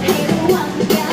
people want to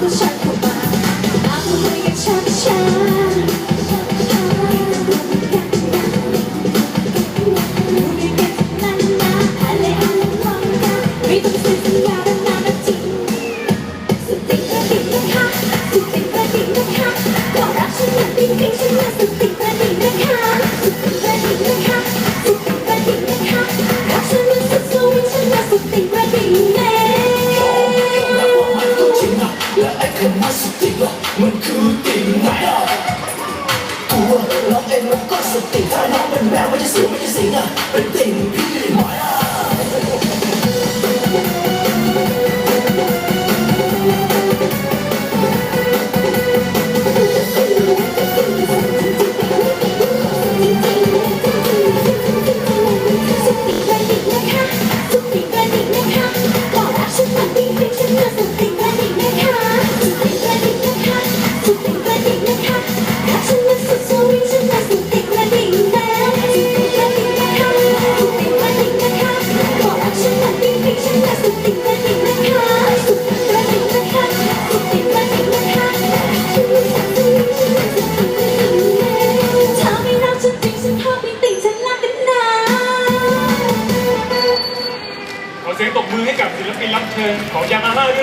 ก็ชักเข้ามาเอาคุยกันช้าช้าไม่ต้องเสีย Sou desenhar, pretendo ียงตบมือให้กับศิลปินรับเชิญของยามาฮ่าด้วย